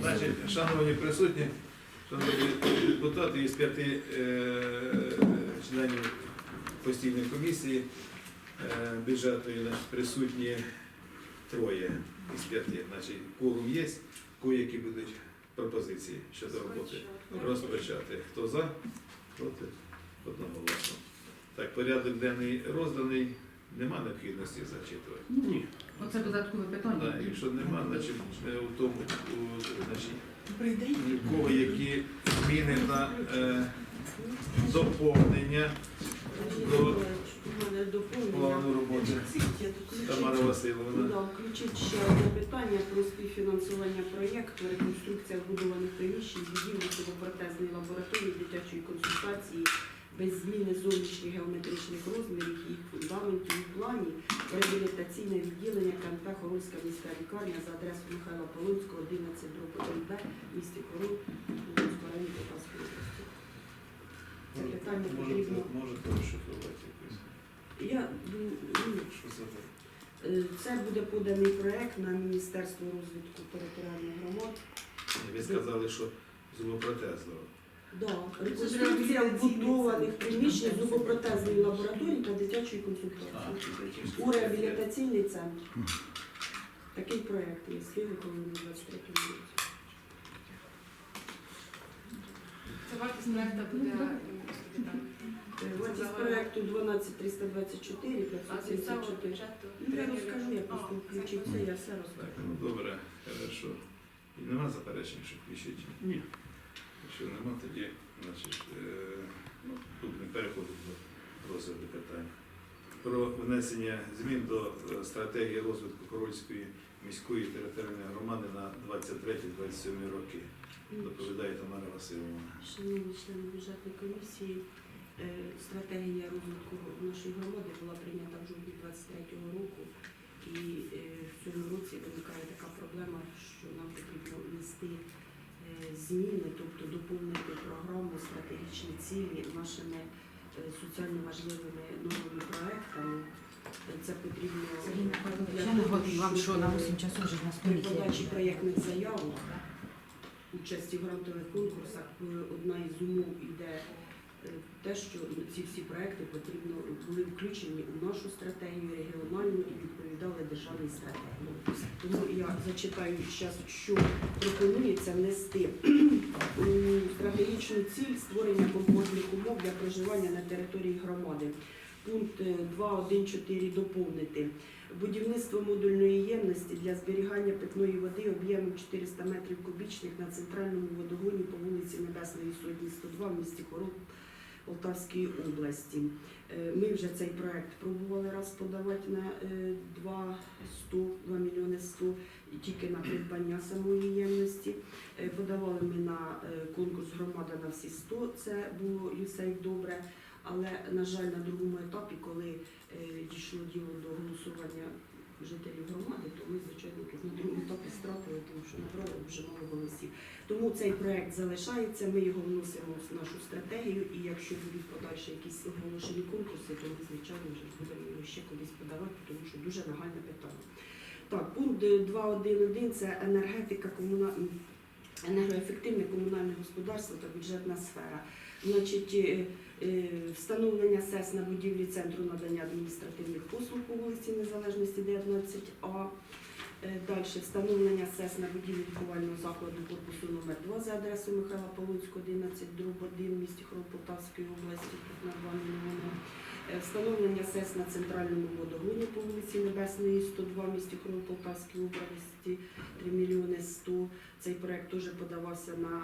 Значить, шановні присутні, шановні депутати, із п'яти е, членів постійної комісії е, значить, присутні троє із п'яти. Значить, кворум є, кое-які будуть пропозиції щодо роботи. Розпочати. Хто за? Проти? Одноголосно. Так, порядок денний розданий. Нема необхідності зачитувати. Ні. Оце додаткове питання. Да, якщо нема, значить е, у тому, у, значить, у кого які зміни на е, доповнення до плану роботи. Тамара Васильовна. Да, включить ще одне питання про співфінансування проєкту реконструкція вбудованих приміщень, будівлі протезної лабораторії дитячої консультації без зміни зовнішніх геометричних розмірів, їх фундаментів у плані, реабілітаційне відділення КНП Хорольська міська лікарня за адресою Михайла Полонського, 11 дроб 1Б, місті Хорол, Луганського району Полтавської області. Це питання потрібно. можете розшифрувати якось. Я ну, Що це таке? Е, Це буде поданий проект на Міністерство розвитку територіальних громад. Ви сказали, що зубопротезного. Да. Реконструкція вбудованих приміщень зубопротезної лабораторії та дитячої консультації у реабілітаційний центр. Такий проект є виконаний у 23 році. Це вартість проекту буде. Е, Вартість проекту 12324, А з 574. бюджету. Ну, Я розкажу, я просто це, я все розкажу. Так, ну добре, хорошо. І нема заперечень, що включити? Ні. Якщо нема, тоді, значить, е, ну, тут не переходить до розгляду питань. Про внесення змін до е, стратегії розвитку Корольської міської територіальної громади на 23-27 роки. Доповідає Тамара Васильовна. Шановні члени бюджетної комісії, е, стратегія розвитку нашої громади була прийнята в жовтні 23-го року. І в цьому році виникає така проблема, що нам потрібно внести зміни, тобто доповнити програму стратегічні цілі нашими е, соціально важливими новими проектами. Е, Це потрібно для я не того, вам, що на е, 8 часов вже на при подачі проєктних заявок, участі в грантових конкурсах, е, одна із умов іде е, те, що ці всі проекти потрібно були включені у нашу стратегію регіональну і відповідали державній стратегії. Тому я зачитаю зараз, що пропонується внести стратегічну ціль створення комфортних умов для проживання на території громади. Пункт е, 2.1.4 доповнити. Будівництво модульної ємності для зберігання питної води об'ємом 400 метрів кубічних на центральному водогоні по вулиці Небесної Сотні 102 в місті Хорол Полтавської області. Е, Ми вже цей проект пробували раз подавати на е, 2 100, 2 мільйони 100 тільки на придбання самої ємності. Е, Подавали ми на е, конкурс громада на всі 100, це було ЮСЕЙ добре. Але, на жаль, на другому етапі, коли дійшло діло до голосування жителів громади, то ми, звичайно, на другому етапі стратили, тому що набрали дуже мало голосів. Тому цей проект залишається, ми його вносимо в нашу стратегію, і якщо будуть подальші якісь оголошені конкурси, то ми, звичайно, вже будемо його ще колись подавати, тому що дуже нагальне питання. Так, пункт 2.1.1 – це енергетика, комуна... енергоефективне комунальне господарство та бюджетна сфера. Значить, е, е, встановлення СЕС на будівлі Центру надання адміністративних послуг по вулиці Незалежності 19А. Е, Далі встановлення СЕС на будівлі лікувального закладу корпусу номер 2 за адресою Михайла Полуцького, 11 дроб 1 в місті Хром Полтавської області на 2 мільйони. Е, Встановлення СЕС на центральному водогоні по вулиці Небесної, 102 в місті Хром Полтавської області 3 мільйони 100. Цей проект теж подавався на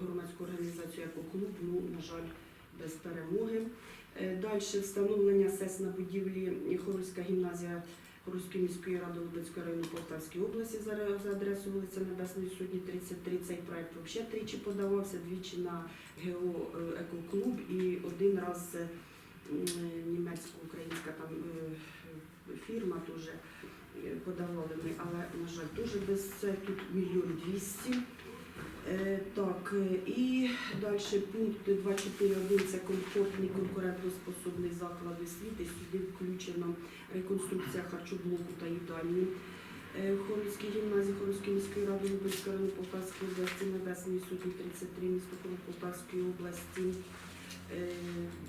громадську організацію «Екоклуб», ну, на жаль, без перемоги. Далі встановлення СЕС на будівлі Хорольська гімназія Хорольської міської ради Лубенського району Полтавської області за ре- за адресою вулиця Небесної Сотні 33. Цей проект взагалі тричі подавався, двічі на ГО е, «Екоклуб» і один раз е, німецько-українська там е, фірма теж подавали ми, але, на жаль, теж без це тут мільйон двісті. Е, Так, е, і далі пункт 2.4.1 це комфортний конкурентоспособний заклад освіти. Сюди включена реконструкція харчоблоку та їдальні. В Холмській гімназії Холмської міської ради району Полтавської області Небесної сотні 33 міського Полтавської області. Е,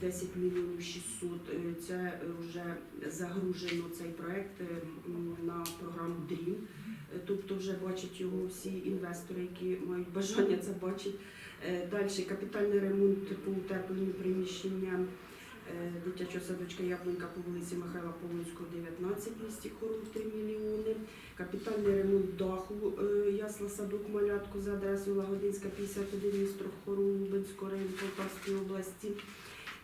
10 мільйонів 600. Е, Це вже загружено цей проект е, на програму DREAM. Е, Тобто вже бачать його всі інвестори, які мають бажання це бачити. Далі капітальний ремонт по утепленню приміщення е, дитячого садочка Яблунька по вулиці Михайла Полонського, 19 місті Хору 3 мільйони. Капітальний ремонт даху е, ясла садок малятку за адресою Лагодинська, 51 місто Хору Лубенського району Полтавської області.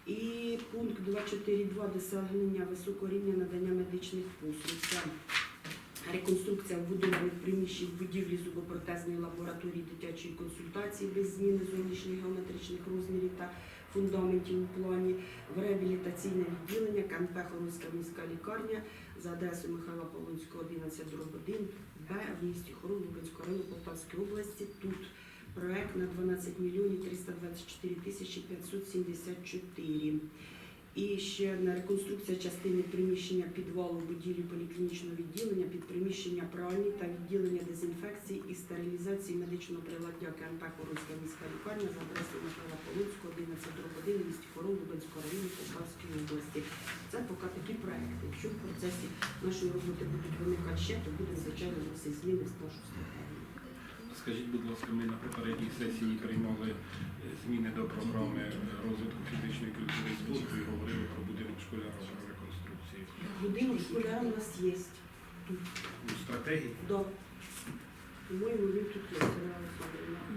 І пункт 2.4.2 досягнення високого рівня надання медичних послуг. Реконструкція вбудованих приміщень будівлі зубопротезної лабораторії дитячої консультації без зміни зовнішніх геометричних розмірів та фундаментів у плані в реабілітаційне відділення КНП Хоронська міська лікарня за адресою Михайла Полонського, 11 1 Б в місті Хорон Лубенського району Полтавської області. Тут проект на 12 мільйонів 324 тисячі 574. І ще одна реконструкція частини приміщення підвалу будівлі поліклінічного відділення під приміщення пральні та відділення дезінфекції і стерилізації медичного приладдя КНП Хоронська міська лікарня за адресою Михайла Полонського, 11 1 в місті Хорон Лубенського району Полтавської області. Це поки такі проекти. Якщо в процесі нашої роботи будуть виникати ще, то будемо звичайно вносити зміни з нашу стратегію. Скажіть, будь ласка, ми на попередній сесії приймали е, зміни до програми розвитку фізичної культури і спорту і говорили про будинок школяра про реконструкцію. Будинок школяра у нас є. У стратегії? Да. По-моєму, він тут є.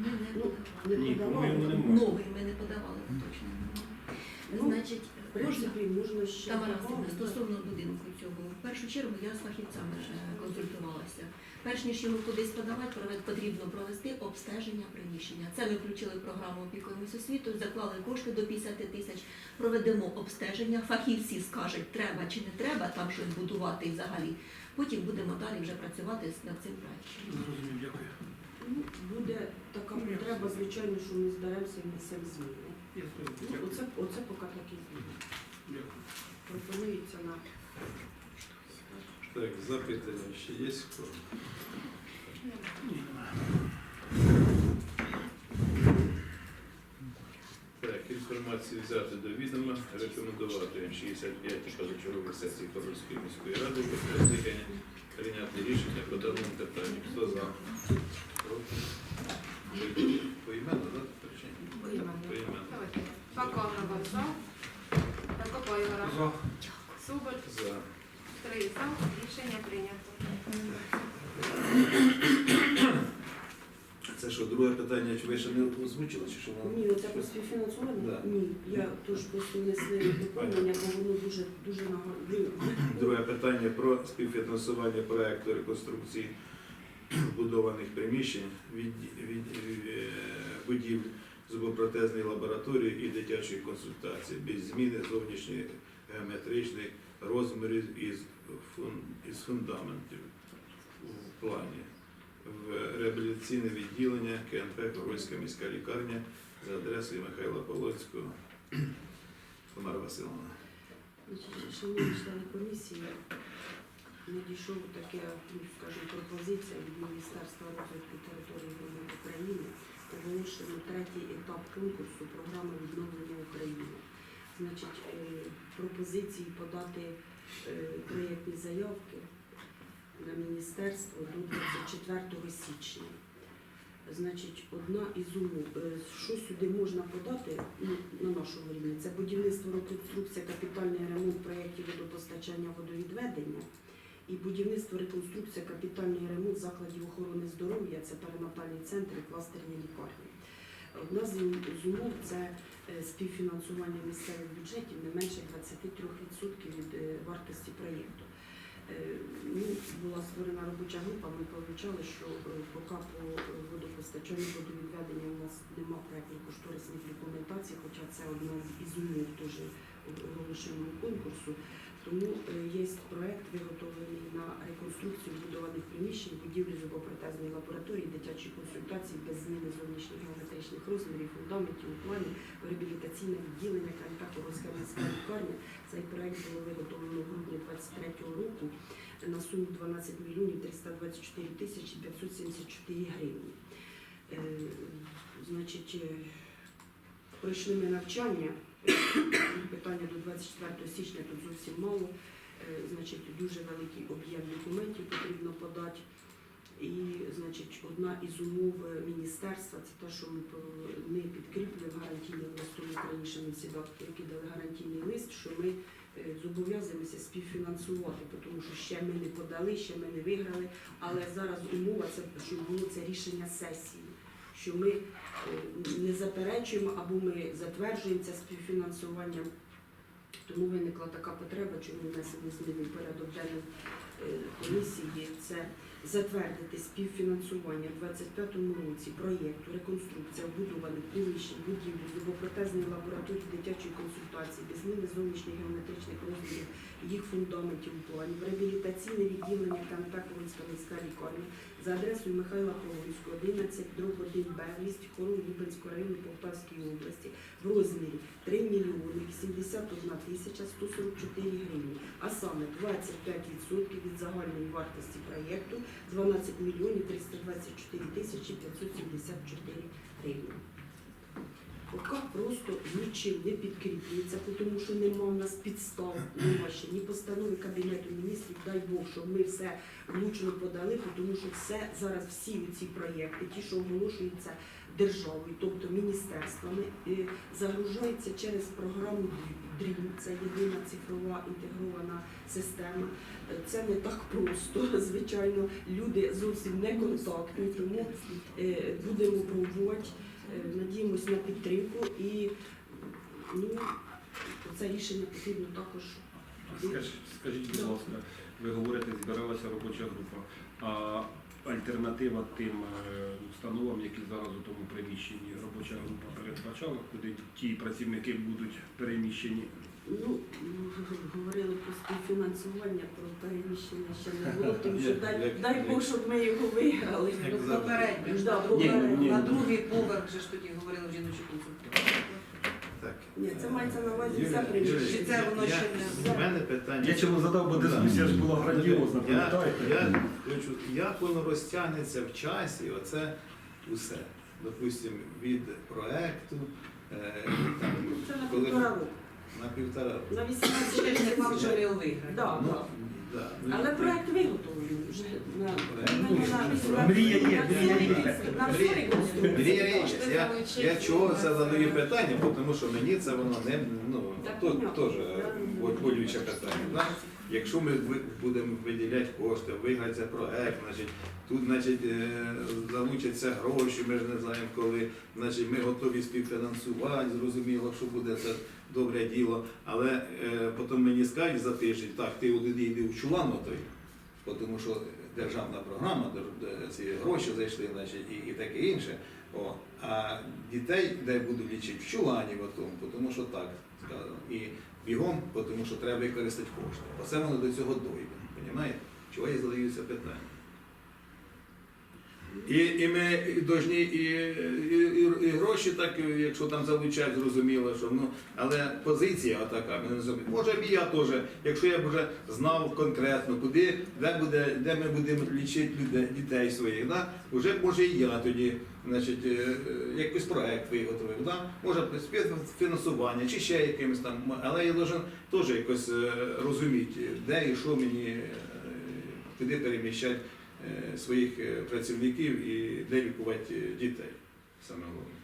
Ми не Ну, подавали. не Ні, подавали. Новий ми не подавали, точно. Ну, Значить, принципі, можна ще Тамара. Васильівна, стосовно будинку цього, в першу чергу я з фахівцями консультувалася. Перш ніж його кудись подавати, провед- потрібно провести обстеження приміщення. Це ми включили в програму опікуємось освітою, заклали кошти до 50 тисяч, проведемо обстеження. Фахівці скажуть, треба чи не треба там щось будувати і взагалі. Потім будемо далі вже працювати з- над цим проектом. Зрозумів, дякую. Ну, буде така потреба, звичайно, що ми зберемося і внесемо зміни. Ну, дякую. оце, оце поки такі зміни. Дякую. Пропонується на Так, запитання ще є? Хто? Ні, немає. Так, інформацію взяти до відома, рекомендувати 65 позачергових сесій Хорольської міської ради без прийняти рішення по даному питанню. Хто за? Рішення прийнято. Це що, друге питання, чи ви ще не озвучили, чи що? Ні, це про співфінансування? Да. Ні, я теж просто внесли доповнення, бо воно дуже, дуже нагадує. Друге питання про співфінансування проекту реконструкції будованих приміщень, від, від, е, будівель зубопротезної лабораторії і дитячої консультації без зміни зовнішньої геометричних розмірів із із фундаментів в плані в реабілітаційне відділення КНП Коровська міська лікарня за адресою Михайла Полоцького. Тамара Васильовна. Шановні члени комісії, надійшов таке, ну, скажімо, пропозиція від Міністерства розвитку території громад України. Оголошено третій етап конкурсу програми відновлення України. Значить, е, пропозиції подати е, проєктні заявки на міністерство до 24 січня. Значить, одна із умов, е, що сюди можна подати ну, на нашому рівні, це будівництво, реконструкція, капітальний ремонт проєктів водопостачання водовідведення і будівництво, реконструкція, капітальний ремонт закладів охорони здоров'я, це перинатальний центр і кластерні лікарні. Одна з умов це е, співфінансування місцевих бюджетів не менше 23% від е, вартості проєкту. Е, Ну, була створена робоча група, ми помічали, що поки по водопостачанню водовідведення у нас нема проєктно-кошторисних документацій, хоча це одна з із умов теж оголошеного конкурсу, Тому е, є проект виготовлений на реконструкцію будованих приміщень, будівлі зубопротезної лабораторії, дитячі консультації без зміни зовнішніх геометричних розмірів, фундаментів, у плані реабілітаційне відділення КНК Коровська міська лікарня. Цей проект було виготовлено в грудні 23 року на суму 12 мільйонів 324 тисячі 574 гривні. Е, Значить, е, пройшли ми навчання. Е, Питання до 24 січня тут зовсім мало. Е, Значить, дуже великий об'єм документів потрібно подати. І, значить, одна із умов е, міністерства це те, що ми, ми підкріплюємо гарантійним листом раніше ми всі кидали гарантійний лист, що ми зобов'язуємося співфінансувати, тому що ще ми не подали, ще ми не виграли. Але зараз умова це що було це рішення сесії, що ми е, не заперечуємо або ми затверджуємо це співфінансування. Тому виникла така потреба, чому внесені зміни в порядок денний е, комісії. Це затвердити співфінансування в 2025 році проєкту реконструкція вбудованих приміщень, будівлі, зубопротезної лабораторії дитячої консультації, без зміни зовнішніх геометричних розмірів, їх фундаментів планів, реабілітаційне відділення КНП Ковальська міська лікарня за адресою Михайла Павлівського, 11, дроб 1 Б, місті Хорон, Лубенського району Полтавської області в розмірі 3 мільйони 81 тисяча 144 гривні, а саме 25% від загальної вартості проєкту 12 мільйонів 324 тисячі 574 гривні. Поки просто нічим не підкріплюється, тому що нема в нас підстав, нема ще ні постанови Кабінету міністрів, дай Бог, щоб ми все влучно подали, тому що все зараз всі ці проєкти, ті, що оголошуються державою, тобто міністерствами, е, загружаються через програму ДРІМ, це єдина цифрова інтегрована система. Це не так просто, звичайно, люди зовсім не контактні, тому е, будемо пробувати. Е, Надіємось на підтримку і ну, це рішення потрібно також. Скажіть, скажіть, будь ласка, ви говорите, збиралася робоча група. А альтернатива тим е, установам, які зараз у тому приміщенні, робоча група передбачала, куди ті працівники будуть переміщені? Ну, говорили про співфінансування, про переміщення ще не було, тому що дай, дай Бог, щоб ми його виграли. Ну. Попередньо. На другий поверх же ж тоді говорили в жіночу консультацію. Ні, це мається на увазі вся приміщення. Чи це воно я- ще не- У мене питання. Я чому задав, бо дискусія ж була грандіозна, Я, пам'ятаєте? я хочу, як воно розтягнеться в часі, оце усе. Допустимо, від проекту е, там, Це на коли- півтора року. на півтора року. На 18 Ще ж не факт, що. Да, Ну, да. Але проект виготовлений вже на на- мрія є, мрія є. на всю реконструкцію. Мрія є. Я, я чого це задаю питання, бо тому що мені це воно не ну, Так, то, теж бо- болюче питання. Якщо ми ви- будемо виділяти кошти, виграти проект, значить, тут значить, е, залучаться гроші, ми ж не знаємо коли, значить, ми готові співфінансувати, зрозуміло, що буде це добре діло. Але е, потім мені скажуть за тиждень, так, ти іди йди в чулан той, тому що державна програма, ці гроші зайшли, значить, і, і таке інше. О, а дітей, де буду лічити, в чулані тому, що так сказано. І бігом, тому що треба використати кошти. Оце воно до цього дойде. Чого я задаю це питання? І, і ми повинні і, і, і, і гроші, так, якщо там залучають, зрозуміло, що ну, але позиція така, ми не розуміємо. Може б і я теж, якщо я б вже знав конкретно, куди, де, буде, де ми будемо лічити людей, дітей своїх, да? вже може і я тоді значить, е, е, якийсь проект виготовив, да? може співфінансування чи ще якимось там, але я должен теж якось е, розуміти, де і що мені, куди переміщати своїх е, працівників і де лікувати е, дітей. Саме головне.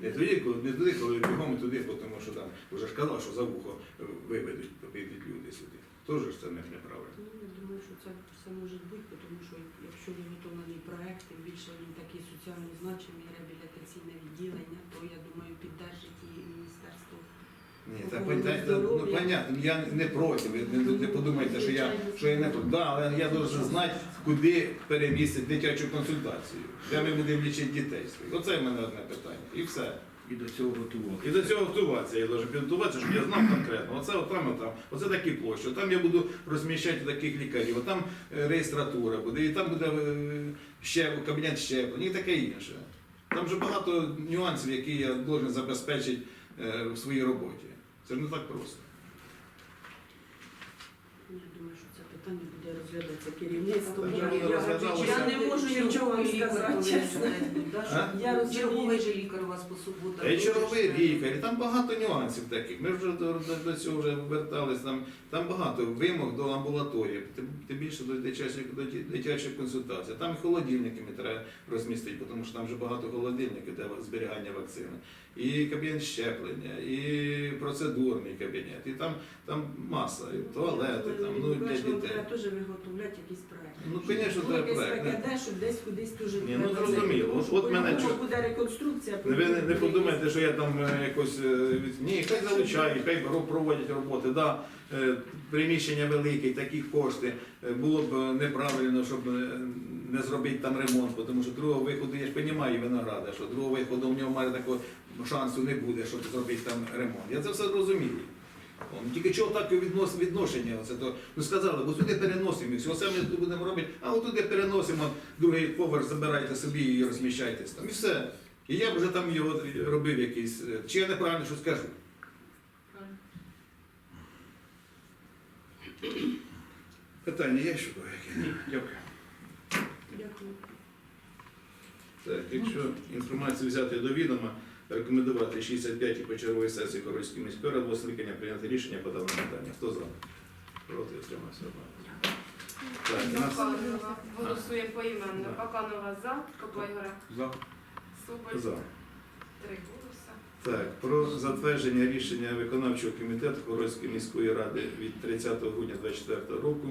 Не тоді, коли не туди, коли бігом туди, бо тому що там вже ж казав, що за вухо е, виведуть, підуть люди сюди. Теж це не- неправильно. Ну, я думаю, що це все може бути, тому що якщо виготовлений проект, тим більше він такий соціально значимий, реабілітаційне відділення, то я думаю, піддержить і міністерство. Ні, це Охорони понятно, ну, понятно, я не проти, ви не, не подумайте, що я, що я не проти. Да, але я должен знати, куди перемістити дитячу консультацію, де ми будемо лічити дітей своїх. Оце в мене одне питання. І все. І до цього готувати. І до цього готуватися. Я должен підготуватися, щоб я знав конкретно. Оце отам, отам. Оце такі площі. Там я буду розміщати таких лікарів. Там реєстратура буде, і там буде е, ще кабінет щеплень і таке інше. Там вже багато нюансів, які я должен забезпечити е, в своїй роботі. Це не так просто. Я думаю, що це питання буде розглядатися керівництвом. Так, Я- воно я- розглядалося. Я не можу нічого сказати, чесно. Я. Черговий же лікар у вас по суботах. Та черговий лікар, і там багато нюансів таких. Ми вже до, до, до цього вже вертались, там, там багато вимог до амбулаторії, тим, тим більше до дитячих, до дитячих консультацій. Там і холодильниками треба розмістити, тому що там вже багато холодильників, де зберігання вакцини. І кабінет щеплення, і процедурний кабінет, і там, там маса, і туалети, там, ну, для дітей. Виготовляти якісь проекти. Ну, звісно, треба якесь проект. де, щоб десь кудись дуже Ні, ну, треба зрозуміло. зайти. От- от мене чу- буде реконструкція. Не, Ви не, не подумайте, що я там е, якось е, від- ні, хай залучають, хай ро- проводять роботи. Да, е, приміщення велике, такі кошти. Е, Було б е, неправильно, щоб е, не зробити там ремонт, тому що другого виходу, я ж розумію винограда, що другого виходу в нього має такого шансу не буде, щоб зробити там ремонт. Я це все розумію. Ну, Тільки чого таке віднос, відношення? Оце то, ну сказали, бо сюди переносимо їх, оце ми тут будемо робити, а от туди переносимо, другий поверх забирайте собі і розміщайтесь там. І все. І я б вже там його робив якийсь. е, Чи я неправильно що скажу? Питання є ще яке? Ні, дякую. Дякую. Так, якщо інформацію взяти до відома, рекомендувати 65 і почергової сесії Хорольської міської ради скликання прийняти рішення по даному питанню. Хто за? Проти утримався одного. Баканова голосує поіменно. Баканова за, Коплайгора, За. Соболь, за. три голоса. Так, про затвердження рішення виконавчого комітету Хорольської міської ради від 30 грудня 2024 року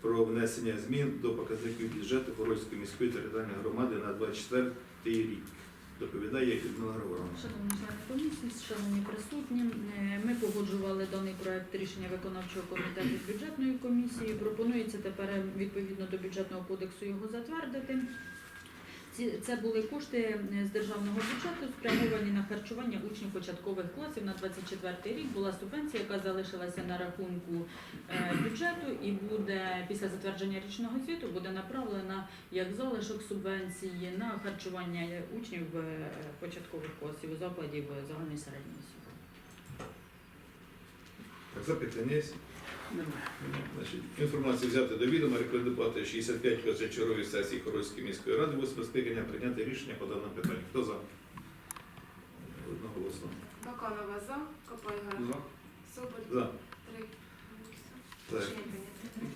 про внесення змін до показників бюджету Хорольської міської територіальної громади на 24 рік. Доповідає Людмила Григорова. Шановні члени комісії, шановні присутні, е, ми погоджували даний проект рішення виконавчого комітету з комісії. Пропонується тепер е, відповідно до бюджетного кодексу його затвердити. Ці- Це були кошти е, з державного бюджету, спрямовані на харчування учнів початкових класів на 24 рік. Була субвенція, яка залишилася на рахунку е, бюджету, і буде після затвердження річного звіту буде направлена як залишок субвенції на харчування учнів е, початкових класів у закладів загальної середньої освіти. Запитання є? Значить, інформацію взяти до відома, рекомендувати 65 позачергової сесії Хорольської міської ради, 8 скликання прийняти рішення по даному питанню. Хто за? Одноголосно. Баканова за, Коплайгора, За. Соболь, За. три. Так.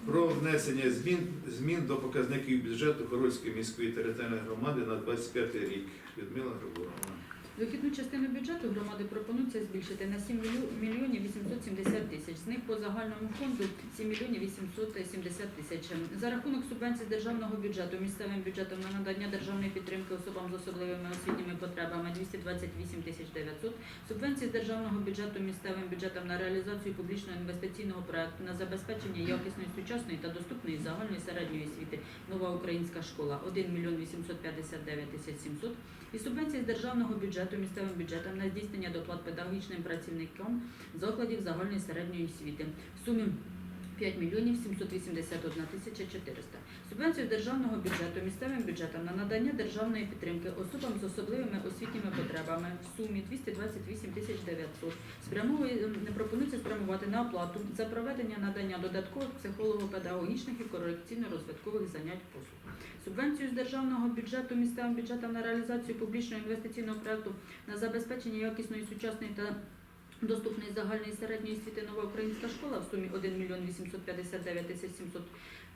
Про внесення змін, змін до показників бюджету Хорольської міської територіальної громади на 25 рік. Людмила Григоровна. Дохідну частину бюджету громади пропонується збільшити на 7 мілю- мільйонів 870 тисяч. З них по загальному фонду 7 мільйонів 870 тисяч. За рахунок субвенцій з державного бюджету місцевим бюджетом на надання державної підтримки особам з особливими освітніми потребами 228 тисяч 900. Субвенції з державного бюджету місцевим бюджетом на реалізацію публічного інвестиційного проекту на забезпечення якісної сучасної та доступної загальної середньої освіти Нова українська школа 1 мільйон 859 тисяч 700 і субвенції з державного бюджету місцевим бюджетом на здійснення доплат педагогічним працівникам закладів загальної середньої освіти. В сумі 5 мільйонів 781 тисяча 400. Субвенцію державного бюджету місцевим бюджетом на надання державної підтримки особам з особливими освітніми потребами в сумі 228 тисяч 900. Спрямовує, не пропонується спрямувати на оплату за проведення надання додаткових психолого-педагогічних і корекційно-розвиткових занять послуг. Субвенцію з державного бюджету місцевим бюджетом на реалізацію публічного інвестиційного проекту на забезпечення якісної сучасної та доступної загальної середньої освіти нова українська школа в сумі 1 мільйон 859 тисяч 700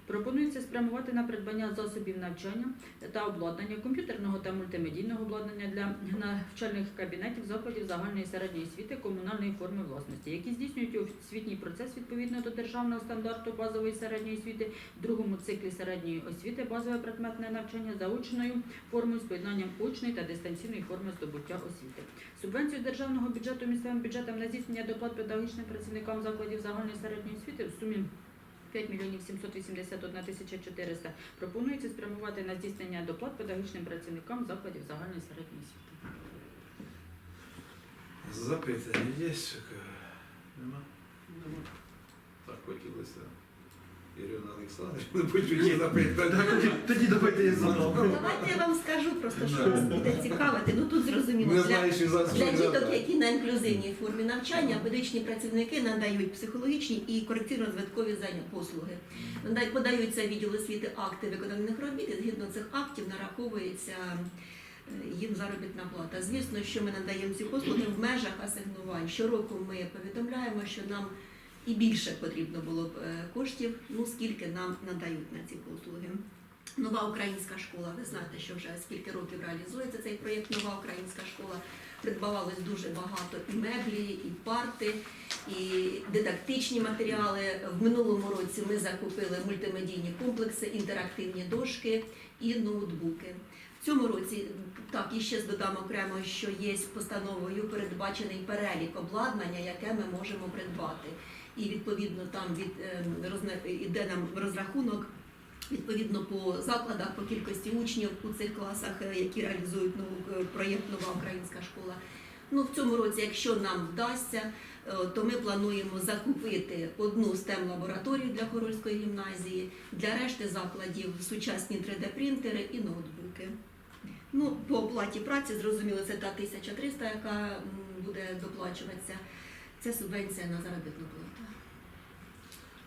Пропонується спрямувати на придбання засобів навчання та обладнання, комп'ютерного та мультимедійного обладнання для навчальних кабінетів закладів загальної середньої освіти комунальної форми власності, які здійснюють освітній процес відповідно до державного стандарту базової середньої освіти в другому циклі середньої освіти, базове предметне навчання за очною формою з поєднанням очної та дистанційної форми здобуття освіти. Субвенцію державного бюджету місцевим бюджетом на здійснення доплат педагогічним працівникам закладів загальної середньої освіти в сумі 5 мільйонів 781 тисяча 400 пропонується спрямувати на здійснення доплат педагогічним працівникам закладів загальної середньої освіти. Запитання є? Нема? Нема. Так хотілося. Ірина Олександрівна, почуті запитання. Тоді давайте я задам. Давайте я вам скажу просто, що вас буде цікавити. Ну тут зрозуміло Не для, за діток, які на інклюзивній формі навчання, педагогічні працівники надають психологічні і корекційно-розвиткові послуги. Нада- Подаються відділ освіти акти виконаних робіт, і згідно цих актів нараховується е, їм заробітна плата. Звісно, що ми надаємо ці послуги в межах асигнувань. Щороку ми повідомляємо, що нам і більше потрібно було б е, коштів, ну скільки нам надають на ці послуги. Нова українська школа. Ви знаєте, що вже скільки років реалізується цей проєкт Нова українська школа. Придбавалось дуже багато і меблі, і парти, і дидактичні матеріали. В минулому році ми закупили мультимедійні комплекси, інтерактивні дошки і ноутбуки. В цьому році так і ще додам окремо, що є постановою передбачений перелік обладнання, яке ми можемо придбати. І відповідно там від е, іде нам розрахунок відповідно по закладах, по кількості учнів у цих класах, е, які реалізують нову е, проєкт Нова українська школа. Ну в цьому році, якщо нам вдасться, то ми плануємо закупити одну stem лабораторію для Хорольської гімназії, для решти закладів сучасні 3D-принтери і ноутбуки. Ну, по оплаті праці, зрозуміло, це та 1300, яка буде доплачуватися. Це субвенція на заробітну плату.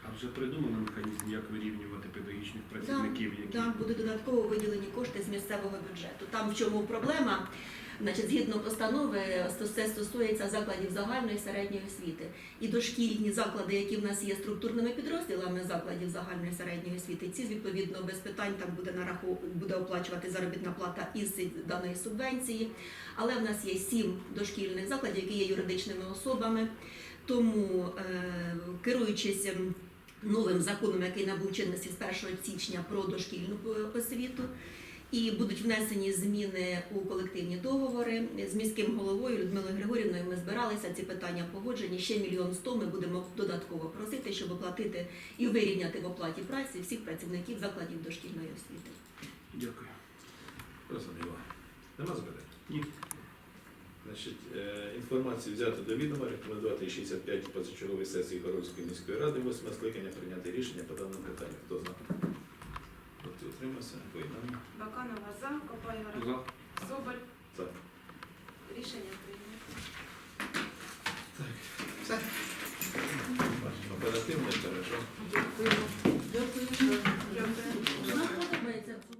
А вже придумано механізм, як вирівнювати педагогічних працівників, які Так, будуть додатково виділені кошти з місцевого бюджету. Там в чому проблема? Значить, згідно постанови, це стосується закладів загальної і середньої освіти. І дошкільні заклади, які в нас є структурними підрозділами закладів загальної і середньої освіти, ці відповідно без питань там буде нарахов... буде оплачувати заробітна плата із даної субвенції. Але в нас є сім дошкільних закладів, які є юридичними особами. Тому, е, керуючись ем, новим законом, який набув чинності з 1 січня про дошкільну освіту. І будуть внесені зміни у колективні договори з міським головою Людмилою Григорівною. Ми збиралися ці питання погоджені. Ще мільйон сто ми будемо додатково просити, щоб оплатити і вирівняти в оплаті праці всіх працівників закладів дошкільної освіти. Дякую. Розуміло. Нема запитань? Ні. Значить, е, Інформацію взяти до відома, рекомендувати 65 позачерговій сесії Городської міської ради, 8 скликання прийняти рішення по даному питанню. Хто за? Проти утримався? Поєднання. Баканова за, Копайгора за. Соболь. За. Рішення прийнято. Так, все. Оперативно, хорошо. Дякую. Дякую. Дякую.